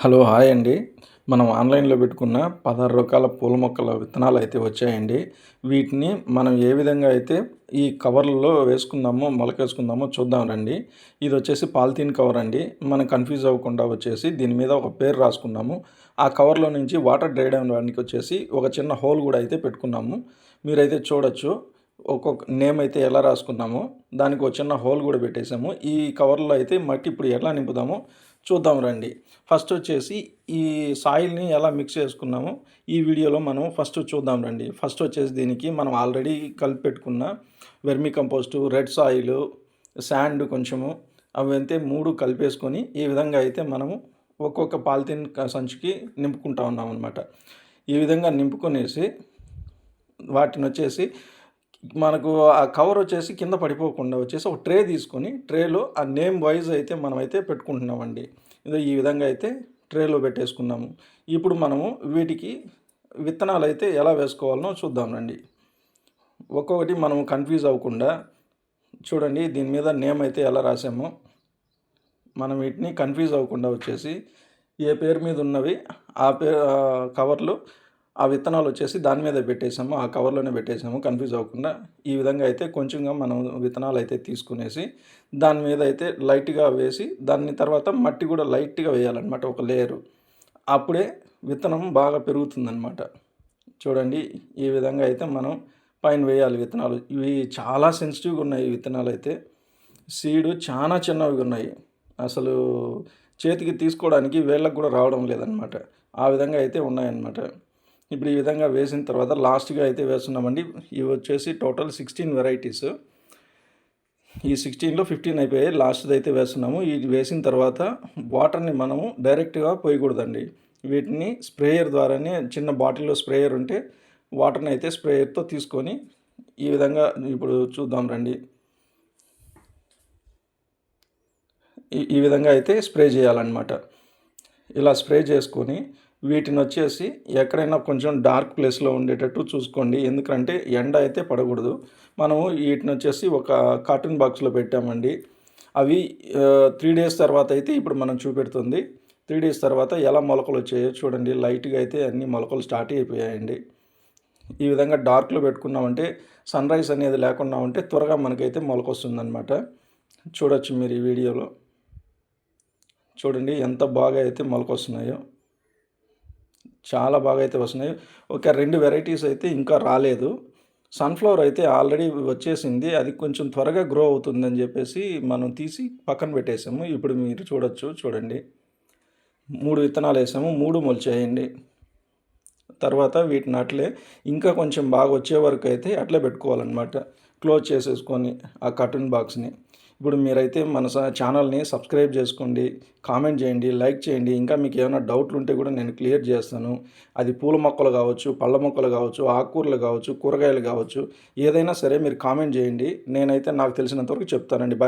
Hello hi అండి. మనం ఆన్లైన్లో పెట్టుకున్న పదహారు రకాల పూల మొక్కల విత్తనాలు అయితే వచ్చాయండి. వీటిని మనం ఏ విధంగా అయితే ఈ కవర్లలో వేసుకుందామో మొలకేసుకుందామో చూద్దాం రండి. ఇది వచ్చేసి పాలిథీన్ కవర్ అండి. మనం కన్ఫ్యూజ్ అవ్వకుండా వచ్చేసి దీని మీద ఒక పేరు రాసుకున్నాము ఆ కవర్లో నుంచి వాటర్ డ్రైడ్ వాడికి వచ్చేసి ఒక చిన్న హోల్ కూడా అయితే పెట్టుకున్నాము. మీరైతే చూడొచ్చు. ఒక్కొక్క నేమ్ అయితే ఎలా రాసుకున్నామో దానికి ఒక చిన్న హోల్ కూడా పెట్టేసాము ఈ కవర్లో అయితే మట్టి ఇప్పుడు ఎలా నింపుదామో చూద్దాం రండి. ఫస్ట్ వచ్చేసి ఈ సాయిల్ని ఎలా మిక్స్ చేసుకున్నామో ఈ వీడియోలో మనం ఫస్ట్ చూద్దాం రండి. ఫస్ట్ వచ్చేసి దీనికి మనం ఆల్రెడీ కలిపి పెట్టుకున్న vermicompost red soil sand కొంచెము అవంతే మూడు కలిపేసుకొని ఈ విధంగా అయితే మనము ఒక్కొక్క పాలిథిన్ సంచికి నింపుకుంటా ఉన్నాం అనమాట ఈ విధంగా నింపుకొనేసి వాటిని వచ్చేసి మనకు ఆ కవర్ వచ్చేసి కింద పడిపోకుండా వచ్చేసి ఒక ట్రే తీసుకొని ట్రేలో ఆ నేమ్ వైజ్ అయితే మనమైతే పెట్టుకుంటున్నామండి. ఇదో ఈ విధంగా అయితే ట్రేలో పెట్టేసుకున్నాము. ఇప్పుడు మనము వీటికి విత్తనాలు అయితే ఎలా వేసుకోవాలనో చూద్దామండి ఒక్కొక్కటి మనం కన్ఫ్యూజ్ అవ్వకుండా చూడండి దీని మీద నేమ్ అయితే ఎలా రాసామో. మనం వీటిని కన్ఫ్యూజ్ అవ్వకుండా వచ్చేసి ఏ పేరు మీద ఉన్నవి ఆ పేరు కవర్లు ఆ విత్తనాలు వచ్చేసి దాని మీద పెట్టేసాము ఆ కవర్లోనే పెట్టేసాము. కన్ఫ్యూజ్ అవ్వకుండా ఈ విధంగా అయితే కొంచెంగా మనం విత్తనాలు అయితే తీసుకునేసి దాని మీద అయితే లైట్గా వేసి దాని తర్వాత మట్టి కూడా లైట్గా వేయాలన్నమాట ఒక లేయరు అప్పుడే విత్తనం బాగా పెరుగుతుందన్నమాట. చూడండి ఈ విధంగా అయితే మనం పైన వేయాలి విత్తనాలు. ఇవి చాలా సెన్సిటివ్గా ఉన్నాయి విత్తనాలు అయితే. సీడు చాలా చిన్నవిగా ఉన్నాయి. అసలు చేతికి తీసుకోవడానికి వేళ్ళకు కూడా రావడం లేదనమాట ఆ విధంగా అయితే ఉన్నాయన్నమాట. ఇప్పుడు ఈ విధంగా వేసిన తర్వాత లాస్ట్గా అయితే వేస్తున్నామండి. ఇవి వచ్చేసి టోటల్ సిక్స్టీన్ వెరైటీస్. ఈ సిక్స్టీన్లో ఫిఫ్టీన్ అయిపోయాయి. లాస్ట్ది అయితే వేస్తున్నాము. ఇది వేసిన తర్వాత వాటర్ని మనము డైరెక్ట్గా పోయకూడదండి. వీటిని స్ప్రేయర్ ద్వారానే చిన్న బాటిల్లో స్ప్రేయర్ ఉంటే వాటర్ని అయితే స్ప్రేయర్తో తీసుకొని ఈ విధంగా ఇప్పుడు చూద్దాం రండి. ఈ విధంగా అయితే స్ప్రే చేయాలన్నమాట. ఇలా స్ప్రే చేసుకొని వీటిని వచ్చేసి ఎక్కడైనా కొంచెం డార్క్ ప్లేస్లో ఉండేటట్టు చూసుకోండి. ఎందుకంటే ఎండ అయితే పడకూడదు. మనము వీటిని వచ్చేసి ఒక కార్టూన్ బాక్స్లో పెట్టామండి. అవి త్రీ డేస్ తర్వాత అయితే ఇప్పుడు మనం చూపెడుతుంది. త్రీ డేస్ తర్వాత ఎలా మొలకలు వచ్చాయో చూడండి. లైట్గా అయితే అన్ని మొలకలు స్టార్ట్ అయిపోయాయండి. ఈ విధంగా డార్క్లో పెట్టుకున్నామంటే సన్ రైజ్ అనేది లేకుండా ఉంటే త్వరగా మనకైతే మొలకొస్తుందనమాట చూడొచ్చు మీరు ఈ వీడియోలో. చూడండి ఎంత బాగా అయితే మొలకొస్తున్నాయో చాలా బాగా అయితే వస్తున్నాయి. ఒక రెండు వెరైటీస్ అయితే ఇంకా రాలేదు. సన్ఫ్లవర్ అయితే ఆల్రెడీ వచ్చేసింది. అది కొంచెం త్వరగా గ్రో అవుతుందని చెప్పేసి మనం తీసి పక్కన పెట్టేసాము. ఇప్పుడు మీరు చూడొచ్చు చూడండి. మూడు విత్తనాలు వేసాము మూడు మొలిచేయండి. తర్వాత వీటిని అట్లే ఇంకా కొంచెం బాగా వచ్చే వరకు అయితే అట్లే పెట్టుకోవాలన్నమాట. క్లోజ్ చేసేసుకొని ఆ కర్టన్ బాక్స్ని. ఇప్పుడు మీరైతే మన ఛానల్ని సబ్స్క్రైబ్ చేసుకోండి కామెంట్ చేయండి లైక్ చేయండి. ఇంకా మీకు ఏమైనా డౌట్లు ఉంటే కూడా నేను క్లియర్ చేస్తాను. అది పూల మొక్కలు కావచ్చు పళ్ళ మొక్కలు కావచ్చు ఆకుకూరలు కావచ్చు కూరగాయలు కావచ్చు ఏదైనా సరే మీరు కామెంట్ చేయండి. నేనైతే నాకు తెలిసినంతవరకు చెప్తానండి. బాయ్.